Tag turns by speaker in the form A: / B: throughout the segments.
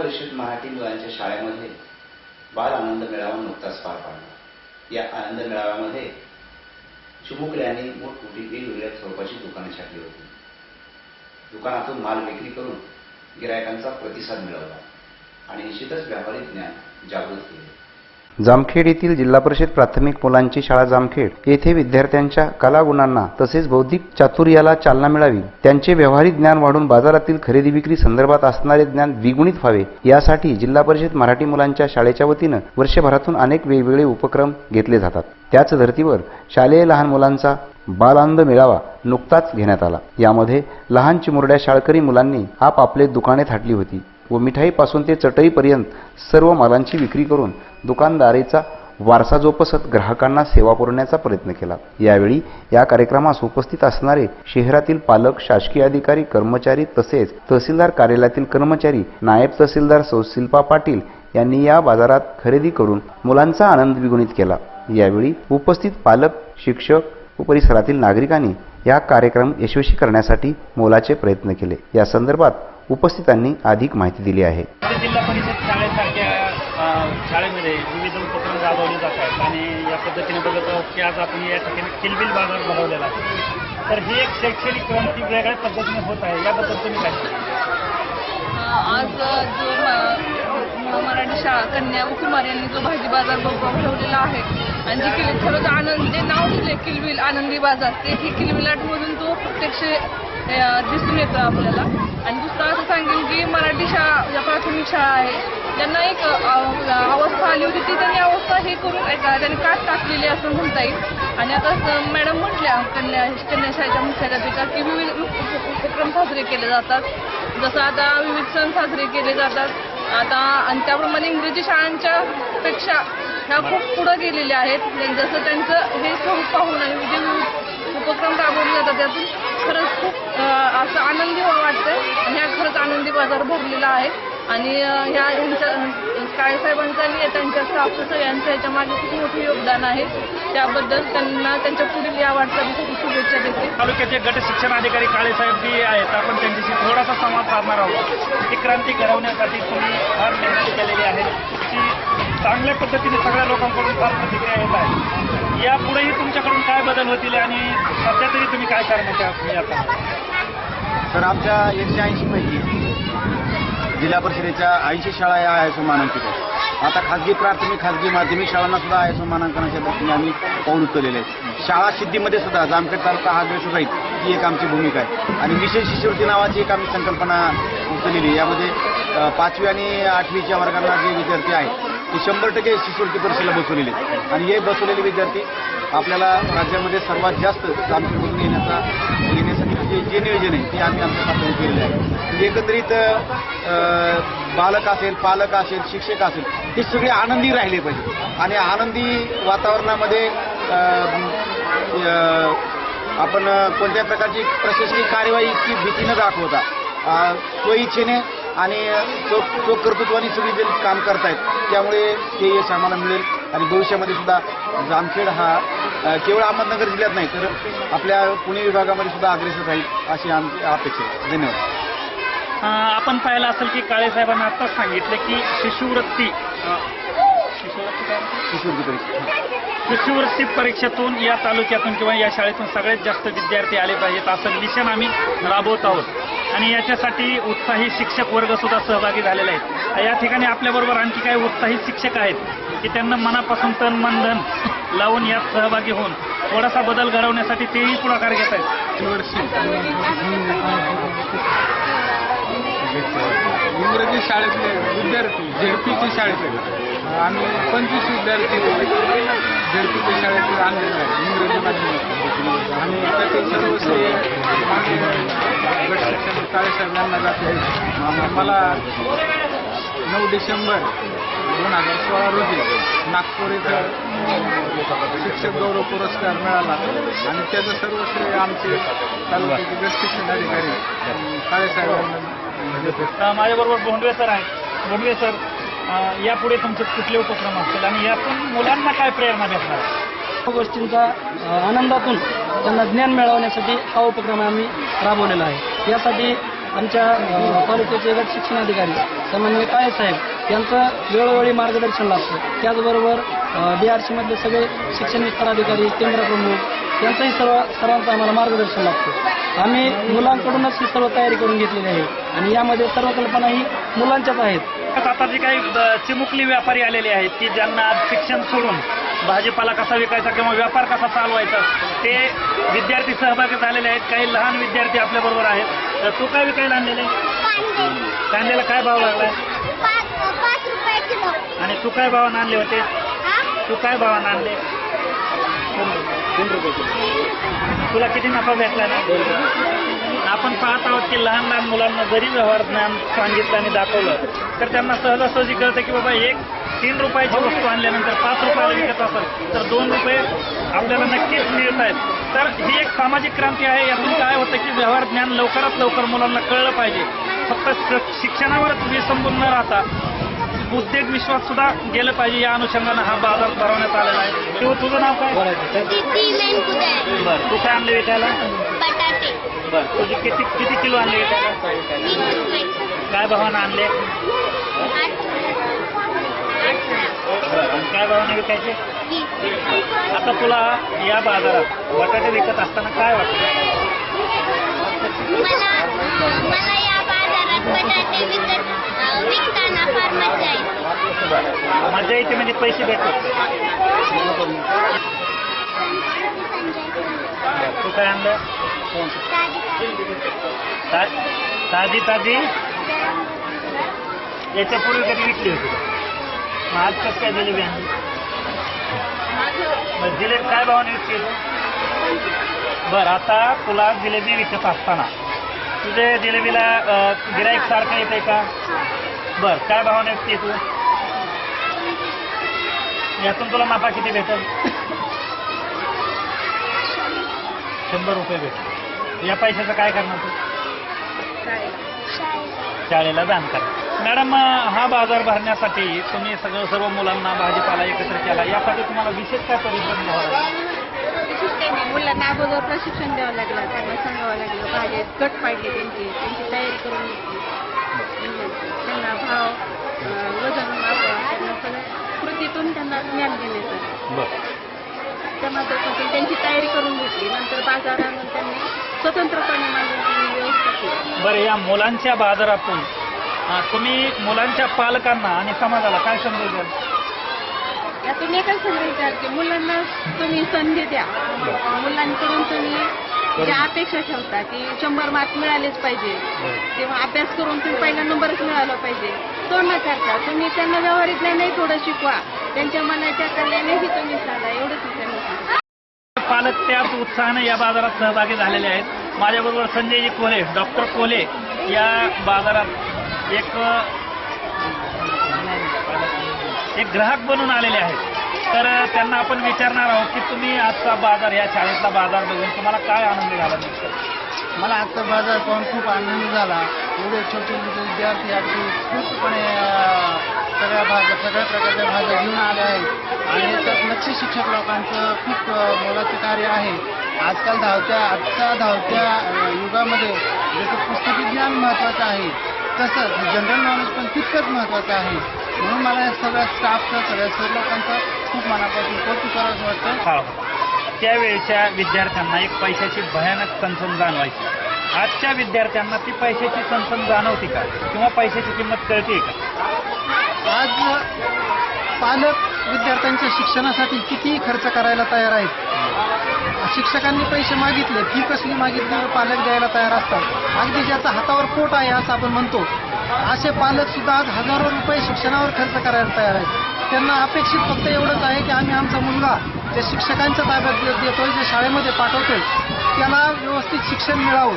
A: परिषद मराठी मुलांच्या शाळेमध्ये बाल आनंद मेळावा नुकताच पार पाडला. या आनंद मेळाव्यामध्ये चिमुकल्यांनी मोठमोठी वेगवेगळ्या स्वरूपाची दुकाने छाटली होती. दुकानातून माल विक्री करून गिरायकांचा प्रतिसाद मिळवला आणि निश्चितच व्यापारी ज्ञान जागृत केले.
B: जामखेड येथील जिल्हा परिषद प्राथमिक मुलांची शाळा जामखेड येथे विद्यार्थ्यांच्या कलागुणांना तसेच बौद्धिक चातुर्याला चालना मिळावी त्यांचे व्यावहारिक ज्ञान वाढून बाजारातील खरेदी विक्री संदर्भात असणारे ज्ञान द्विगुणित व्हावे यासाठी जिल्हा परिषद मराठी मुलांच्या शाळेच्या वतीनं वर्षभरातून अनेक वेगवेगळे उपक्रम घेतले जातात. त्याच धर्तीवर शालेय लहान मुलांचा बालानंद मेळावा नुकताच घेण्यात आला. यामध्ये लहान चिमुरड्या शाळकरी मुलांनी आपापले दुकाने थाटली होती व मिठाईपासून ते चटईपर्यंत सर्व मालांची विक्री करून दुकानदारीचा वारसा जोपासत ग्राहकांना सेवा पुरवण्याचा प्रयत्न केला. यावेळी या कार्यक्रमास उपस्थित असणारे शहरातील पालक शासकीय अधिकारी कर्मचारी तसेच तहसीलदार कार्यालयातील कर्मचारी नायब तहसीलदार सौ शिल्पा पाटील यांनी या बाजारात खरेदी करून मुलांचा आनंद द्विगुणित केला. यावेळी उपस्थित पालक शिक्षक व परिसरातील नागरिकांनी या कार्यक्रम यशस्वी करण्यासाठी मोलाचे प्रयत्न केले. या संदर्भात उपस्थितांनी अधिक माहिती दिली आहे
C: ते जिल्हा परिषद शाळेसारख्या अ, शाळेमध्ये विविध उपक्रम राबवले जातात आणि या पद्धतीने बघत आहोत की आज आपण या ठिकाणी किलबिल बाजार भरवलेला आहे. तर ही एक शैक्षणिक क्रांती वेगळ्या पद्धतीने होत आहे. याबद्दल तुम्ही काय
D: आज जो मराठी शाळा कन्या कुमार यांनी जो भाजी बाजार ठेवलेला आहे आणि जे किल्ली खरंच आनंद जे नाव दिले किलबिल आनंदी बाजार ते ही किलबिलाटमधून तो प्रत्यक्ष दिसून येतो आपल्याला. आणि दुसरं असं सांगेन की मराठी शाळा ज्या प्राथमिक शाळा आहे त्यांना एक अवस्था आली होती ती त्यांनी अवस्था हे करून त्यांनी काट टाकलेली असं म्हणता येईल. आणि आता मॅडम म्हटल्या कन्या कन्या शाळेच्या मुख्याध्यापिका की विविध उपक्रम साजरे केले जातात. जसं आता विविध सण साजरे केले जातात. आता आणि त्याप्रमाणे इंग्रजी शाळांच्या पेक्षा ह्या खूप पुढं गेलेल्या आहेत. जसं त्यांचं हे स्वरूप पाहून आणि जे विविध उपक्रम राबवले जातात त्यातून असं आनंदी वाटतं आणि ह्या खरंच आनंदी बाजार भरलेला आहे. आणि ह्या ह्यांच्या काळेसाहेबांचं आणि त्यांच्या स्टाफचं यांचं ह्याच्या मागे खूप मोठं योगदान आहे. त्याबद्दल त्यांना त्यांच्या पुढील या वाटचालीसाठी शुभेच्छा देते.
C: तालुक्याचे गट शिक्षण अधिकारी काळेसाहेब जी आहेत आपण त्यांच्याशी थोडासा संवाद साधणार आहोत. ही क्रांती घडवण्यासाठी तुम्ही फार मेहनत केलेली आहे. की चांगल्या पद्धतीने सगळ्या लोकांकडून फार प्रतिक्रिया येत आहे. यापुढेही तुमच्याकडून काय बदल होतील आणि सध्या तरी तुम्ही काय करण्याच्या आता
E: तर आमच्या एकशे ऐंशी पैकी जिल्हा परिषदेच्या ऐंशी शाळा या आय एस ओ मानांकित आहेत. आता खाजगी प्राथमिक खाजगी माध्यमिक शाळांना सुद्धा आय एस ओ मानांकनाच्या दृष्टीने आम्ही पाऊल उचललेले आहेत. शाळा सिद्धीमध्ये सुद्धा जामखेड तालुका हा देश राहील ही एक आमची भूमिका आहे. आणि विशेष शिष्यवृत्ती नावाची एक आम्ही संकल्पना उचललेली आहे. यामध्ये पाचवी आणि आठवीच्या वर्गांना जे विद्यार्थी आहेत ते शंभर टक्के शिष्यवृत्ती परीक्षेला बसवलेले आणि हे बसवलेले विद्यार्थी आपल्याला राज्यामध्ये सर्वात जास्त जामखेडमधून येण्याचा जे नियोजन आहे ते आम्ही आमच्या पातळीवर केलेलं आहे. एकत्रित एकंदरीत बालक असेल पालक असेल शिक्षक असेल हे सगळे आनंदी राहिले पाहिजे. आणि आनंदी वातावरणामध्ये आपण कोणत्या प्रकारची प्रशासकीय कार्यवाहीची भीती न दाखवता स्वइच्छेने आणि तो कर्तृत्वाने सगळी जे काम करतायत. त्यामुळे ते यश आम्हाला मिळेल. आणि भविष्यामध्ये सुद्धा जामखेड हा केवळ अहमदनगर जिल्ह्यात नाही तर आपल्या पुणे विभागामध्ये सुद्धा अग्रेसर राहील अशी आमची अपेक्षा आहे. धन्यवाद.
C: आपण पाहिलं असेल की काळेसाहेबांना आत्ताच सांगितलं की शिष्यवृत्ती शिष्यवृत्ती
E: परीक्षा.
C: परीक्षेतून या तालुक्यातून किंवा या शाळेतून सगळ्यात जास्त विद्यार्थी आले पाहिजेत असं मिशन आम्ही राबवत आहोत. आणि याच्यासाठी उत्साही शिक्षक वर्ग सुद्धा सहभागी झालेले आहेत. या ठिकाणी आपल्याबरोबर आणखी काही उत्साही शिक्षक आहेत की त्यांना मनापासून तन मन धन लावून यात सहभागी होऊन थोडासा बदल घडवण्यासाठी तेही पुढाकार घेत आहेत.
F: इंग्रजी शाळेतले विद्यार्थी झेडपीच्या शाळेतले. आम्ही पंचवीस विद्यार्थी झेडपीच्या शाळेतले आणलेले आहे इंग्रजी माध्यमात आणि त्याचे सर्व गट शिक्षण काळेसाहेब यांना जाते. मला नऊ डिसेंबर दोन हजार सोळा रोजी नागपूर इथं शिक्षक गौरव पुरस्कार मिळाला. आणि त्याचं सर्व श्रेय आमचे तालुक्याचे गट शिक्षण अधिकारी. काळेसाहेब
C: म्हणजे माझ्याबरोबर भोंडवे सर आहेत. भोंडवे सर यापुढे तुमचे कुठले उपक्रम असतील? आणि यातून मुलांना काय प्रेरणा भेटणार?
G: गोष्टींचा आनंदातून त्यांना ज्ञान मिळवण्यासाठी हा उपक्रम आम्ही राबवलेला आहे. यासाठी आमच्या पालिकेचे गट शिक्षणाधिकारी समन्वय काळे साहेब यांचं वेळोवेळी मार्गदर्शन लागतं. त्याचबरोबर डी आर सीमधले सगळे शिक्षण विस्तार अधिकारी केंद्र प्रमुख यांचंही सर्व सर्वांचं आम्हाला मार्गदर्शन लागतं. आम्ही मुलांकडूनच ही सर्व तयारी करून घेतलेली आहे आणि यामध्ये सर्व कल्पना ही मुलांच्याच आहेत.
C: आता जे काही ब- चिमुकली व्यापारी आलेले आहेत की ज्यांना आज शिक्षण सोडून भाजीपाला कसा विकायचा किंवा व्यापार कसा चालवायचा ते विद्यार्थी सहभागी झालेले आहेत. काही लहान विद्यार्थी आपल्या बरोबर आहेत. तर तू काय विकायला आणलेले कांद्याला काय भाव लागलाय?
H: पाच रुपये किलो
C: आणि तू काय भावानं आणले होते? तू काय भावानं आणले तुला किती नफा भेटला नाही आपण पाहत आहोत की लहान लहान मुलांना जरी व्यवहार ज्ञान सांगितलं आणि दाखवलं तर त्यांना सहजासहजी कळतं की बाबा एक तीन रुपयाची वस्तू आणल्यानंतर पाच रुपयाला विकत असेल तर दोन रुपये आपल्याला नक्कीच मिळत आहेत तर ही एक सामाजिक क्रांती आहे. यातून काय होतं की व्यवहार ज्ञान लवकरात लवकर मुलांना कळलं पाहिजे. फक्त शिक्षणावरच विसंबून न राहता उद्योग विश्वास सुद्धा गेलं पाहिजे या अनुषंगानं हा बाजार भरवण्यात आलेला आहे. किंवा तुझं नाव काय? बरं तू काय आणले विकायला?
H: बटाटे.
C: बरं तुझी किती किती किलो आणले विकायला? काय भावानं आणले? काय भावाने विकायचे? आता तुला या बाजारात बटाटे विकत असताना काय वाटतं
H: मला मला या बाजारात बटाटे विकत विकताना फार मजा येते
C: मजा येते म्हणजे पैसे भेटतात. तू काय आणलं? ता- ताजी? ताजी याच्यापूर्वी कधी विकली होती? मग आज कसं काय झाली आणली? मग जिलेबी काय भावाने विकली बरं आता तुला जिलेबी विकत असताना तुझे जिलेबीला गिराईक सारखं येते का? बरं काय भावाने विकते तू? यातून तुला नफा किती भेटेल? शंभर रुपये भेटेल. या पैशाचं काय करणार तू? शाळेला दान करा. मॅडम हा बाजार भरण्यासाठी तुम्ही सगळं सर्व मुलांना भाजीपाला एकत्र केला. यासाठी तुम्हाला विशेष काय परिश्रम घ्यावा लागला?
D: काही नाही. मुलांना अगोदर प्रशिक्षण द्यावं लागलं त्यांना सांगावं लागलं भाजी गट पाडले त्यांची त्यांची तयारी करून घेतली. म्हणजे त्यांना भाव वजन माप त्यांना सगळं कृतीतून त्यांना ज्ञान
C: बरं.
D: त्या माध्यमातून त्यांची तयारी करून घेतली. नंतर बाजार आणून त्यांनी स्वतंत्रपणे मांडून त्यांनी व्यवस्था केली.
C: बरं या मुलांच्या बाजारातून तुम्ही मुलांच्या पालकांना आणि समाजाला काय संदेश द्याल
D: यातून एकच संदेश आहे की मुलांना तुम्ही संधी द्या. मुलांकडून तुम्ही ज्या अपेक्षा ठेवता की शंभर मार्क मिळालेच पाहिजे. किंवा अभ्यास करून तुम्ही पहिला नंबरच मिळाला पाहिजे. तो न करता तुम्ही त्यांना व्यवहारिक नाही थोडं शिकवा. त्यांच्या मनाच्या कल्याणेही तुम्ही सांगा एवढंच मी त्यांना सांगते.
C: पालक त्याच उत्साहाने या बाजारात सहभागी झालेले आहेत. माझ्याबरोबर संजयजी कोले डॉक्टर कोले या बाजारात एक एक ग्राहक बनून आलेले आहेत. तर त्यांना आपण विचारणार आहोत की तुम्ही आजचा बाजार या शाळेतला बाजार बघून तुम्हाला काय आनंद झाला
I: मला आजचा बाजार पाहून खूप आनंद झाला. एवढे छोटे छोटे विद्यार्थी अगदी खूपपणे सगळ्या भाज्या सगळ्या प्रकारच्या भाज्या घेऊन आल्या आहेत. आणि त्यात लक्ष शिक्षक लोकांचं खूप मोलाचं कार्य आहे. आजकाल धावत्या आजच्या धावत्या युगामध्ये जसं पुस्तकी ज्ञान महत्त्वाचं आहे तसंच जनरल नॉलेज पण तितकंच महत्त्वाचं आहे. म्हणून मला या सगळ्या स्टाफचं सगळ्या सर लोकांचं खूप मनापासून कौतुक करावं वाटतं.
C: हा. त्यावेळच्या विद्यार्थ्यांना एक पैशाची भयानक चणचण जाणवायची. आजच्या विद्यार्थ्यांना ती पैशाची चणचण जाणवते का? किंवा पैशाची किंमत कळते का?
I: आज पालक विद्यार्थ्यांच्या शिक्षणासाठी कितीही खर्च करायला तयार आहेत. शिक्षकांनी पैसे मागितले फी कसली मागितल्यावर पालक द्यायला तयार असतात. अगदी ज्याचा हातावर पोट आहे असं आपण म्हणतो. असे पालक सुद्धा आज हजारो रुपये शिक्षणावर खर्च करायला तयार आहेत. त्यांना अपेक्षित फक्त एवढंच आहे की आम्ही आमचा मुलगा त्या शिक्षकांच्या ताब्यात देतोय जे शाळेमध्ये पाठवतोय त्याला व्यवस्थित शिक्षण मिळावं.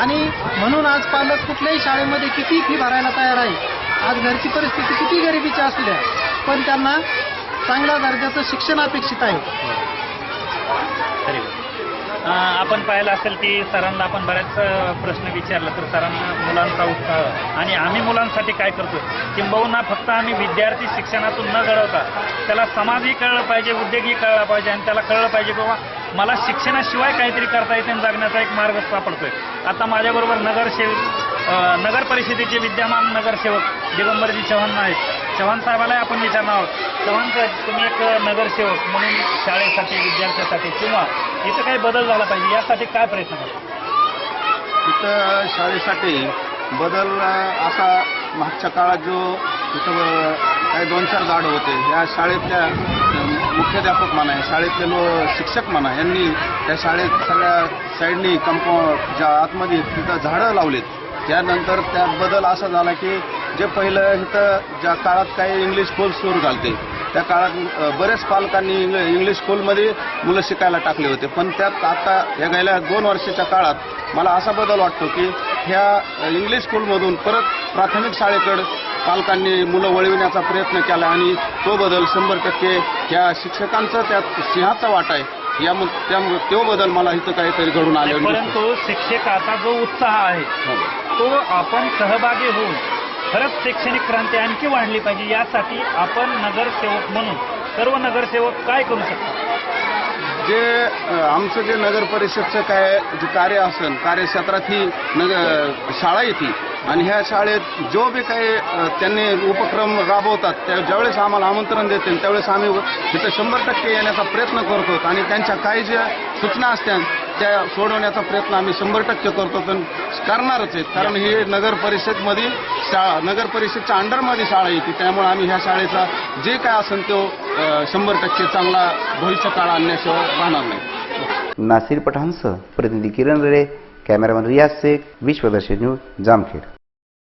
I: आणि म्हणून आज पालक कुठल्याही शाळेमध्ये किती फी भरायला तयार आहे आज घरची परिस्थिती किती गरिबीची असल्या पण त्यांना चांगल्या दर्जाचं शिक्षण अपेक्षित आहे.
C: तरी. आपण पाहिलं असेल की सरांना आपण बऱ्याच प्रश्न विचारला तर सरांना मुलांचा उत्साह आणि आम्ही मुलांसाठी काय करतो किंबहुना फक्त आम्ही विद्यार्थी शिक्षणातून न घडवता त्याला समाजही कळलं पाहिजे उद्योगही कळला पाहिजे आणि त्याला कळलं पाहिजे बाबा मला शिक्षणाशिवाय काहीतरी करता येते आणि जगण्याचा एक मार्ग सापडतोय. आता माझ्याबरोबर नगरसेवक नगर परिषदेचे विद्यमान नगरसेवक दिगंबरजी चव्हाण आहेत. चव्हाण साहेबालाही आपण विचारणार आहोत. चव्हाण साहेब तुम्ही एक नगरसेवक म्हणून शाळेसाठी विद्यार्थ्यासाठी किंवा इथं काही बदल झाला पाहिजे यासाठी काय प्रयत्न करता?
J: इथं शाळेसाठी बदल असा मागच्या काळात जो इथं काही दोन चार झाडं होते या शाळेतल्या मुख्याध्यापक म्हणा शाळेतले लो शिक्षक म्हणा यांनी त्या शाळेत सगळ्या साईडनी कंपाऊंड ज्या आतमध्ये तिथं झाडं लावलेत. त्यानंतर त्यात बदल असा झाला की जे पहिलं इथं ज्या काळात काही इंग्लिश स्कूल सुरू झालते त्या काळात बरेच पालकांनी इंग्ल इंग्लिश स्कूलमध्ये मुलं शिकायला टाकले होते. पण त्यात आता या गेल्या दोन वर्षाच्या काळात मला असा बदल वाटतो की ह्या इंग्लिश स्कूलमधून परत प्राथमिक शाळेकडं पालकांनी मुलं वळविण्याचा प्रयत्न केला आणि तो बदल शंभर टक्के ह्या शिक्षकांचा त्यात सिंहाचा वाटा आहे. या त्यामुळे तो बदल मला इथं काहीतरी घडून आले
C: परंतु शिक्षकाचा जो उत्साह आहे तो आपण सहभागी होऊन खरंच शैक्षणिक क्रांती आणखी वाढली पाहिजे यासाठी आपण नगरसेवक म्हणून सर्व नगरसेवक काय करू शकतो
J: जे आमचं जे नगर परिषदचं काय जे कार्य असेल कार्यक्षेत्रात ही नगर शाळा येते. आणि ह्या शाळेत जो बी काही त्यांनी उपक्रम राबवतात त्या ज्यावेळेस आम्हाला आमंत्रण देतील त्यावेळेस आम्ही तिथं शंभर टक्के येण्याचा प्रयत्न करतो. आणि त्यांच्या काही ज्या सूचना असतात त्या सोडवण्याचा प्रयत्न आम्ही शंभर टक्के करतो पण करणारच आहेत. कारण ही नगर परिषदमध्ये शाळा नगर परिषदच्या अंडरमध्ये शाळा येते त्यामुळे आम्ही ह्या शाळेचा जे काय असेल तो शंभर टक्के चांगला भविष्य काळ आणण्याशिवाय राहणार नाही.
B: नासिर पठाणसह प्रतिनिधी किरण रेडे कॅमेरामॅन रियाज शेख विश्वदर्शन न्यूज जामखेड.